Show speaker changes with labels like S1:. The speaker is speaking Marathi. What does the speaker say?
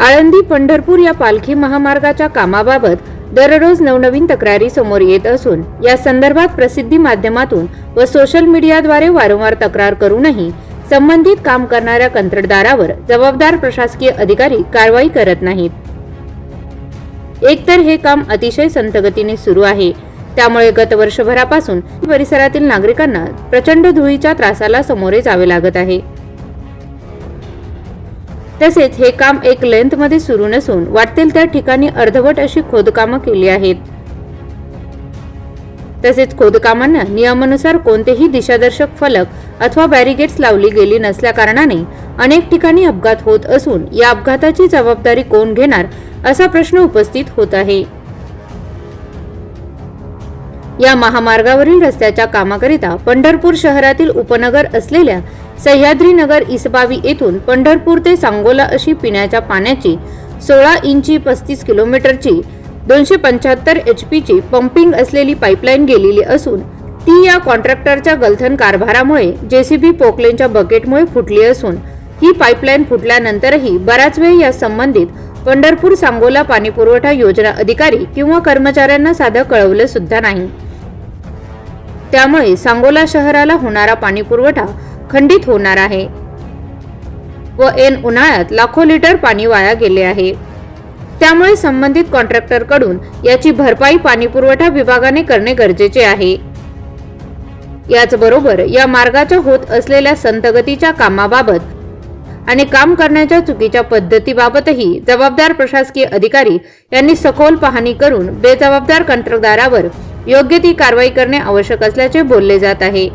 S1: आळंदी पंढरपूर या पालखी महामार्गाच्या कामाबाबत दररोज नवनवीन तक्रारी समोर येत असून या संदर्भात प्रसिद्धी माध्यमातून व सोशल मीडियाद्वारे वारंवार तक्रार करूनही संबंधित काम करणाऱ्या कंत्राटदारावर जबाबदार प्रशासकीय अधिकारी कारवाई करत नाहीत. एकतर हे काम अतिशय संतगतीने सुरू आहे. त्यामुळे गत वर्षभरापासून परिसरातील नागरिकांना प्रचंड धुळीच्या त्रासाला सामोरे जावे लागत आहे. तसेच हे काम एक लेंथमध्ये सुरू नसून वाटतील त्या ठिकाणी अर्धवट अशी खोदकामं केली आहेत. तसेच खोदकामांना नियमानुसार कोणतेही दिशादर्शक फलक अथवा बॅरिगेट्स लावली गेली नसल्या कारणाने अनेक ठिकाणी अपघात होत असून या अपघाताची जबाबदारी कोण घेणार असा प्रश्न उपस्थित होत आहे. या महामार्गावरील रस्त्याच्या कामाकरिता पंढरपूर शहरातील उपनगर असलेल्या सह्याद्रीनगर इसबावी येथून पंढरपूर ते सांगोला अशी पिण्याच्या पाण्याची सोळा इंची पस्तीस किलोमीटरची दोनशे पंच्याहत्तर एच पीची पंपिंग असलेली पाईपलाईन गेलेली असून ती या कॉन्ट्रॅक्टरच्या गलथन कारभारामुळे जेसीबी पोकलेनच्या बकेटमुळे फुटली असून ही पाईपलाईन फुटल्यानंतरही बराच वेळ या संबंधित पंढरपूर सांगोला पाणीपुरवठा योजना अधिकारी किंवा कर्मचाऱ्यांना साधं कळवलं सुद्धा नाही. त्यामुळे सांगोला शहराला होणारा पाणीपुरवठा खंडित होणार आहे. व एन उन्हाळ्यात लाखो लिटर पाणी वाया गेले आहे. त्यामुळे संबंधित कॉन्ट्रॅक्टरकडून याची भरपाई पाणीपुरवठा विभागाने करणे गरजेचे आहे. याचबरोबर या मार्गाच्या होत असलेल्या संतगतीच्या कामाबाबत आणि काम करण्याच्या चुकीच्या पद्धतीबाबतही जबाबदार प्रशासकीय अधिकारी यांनी सखोल पाहणी करून बेजबाबदार कंत्राटदारावर योग्य ती कारवाई करणे आवश्यक असल्याचे बोलले जात आहे.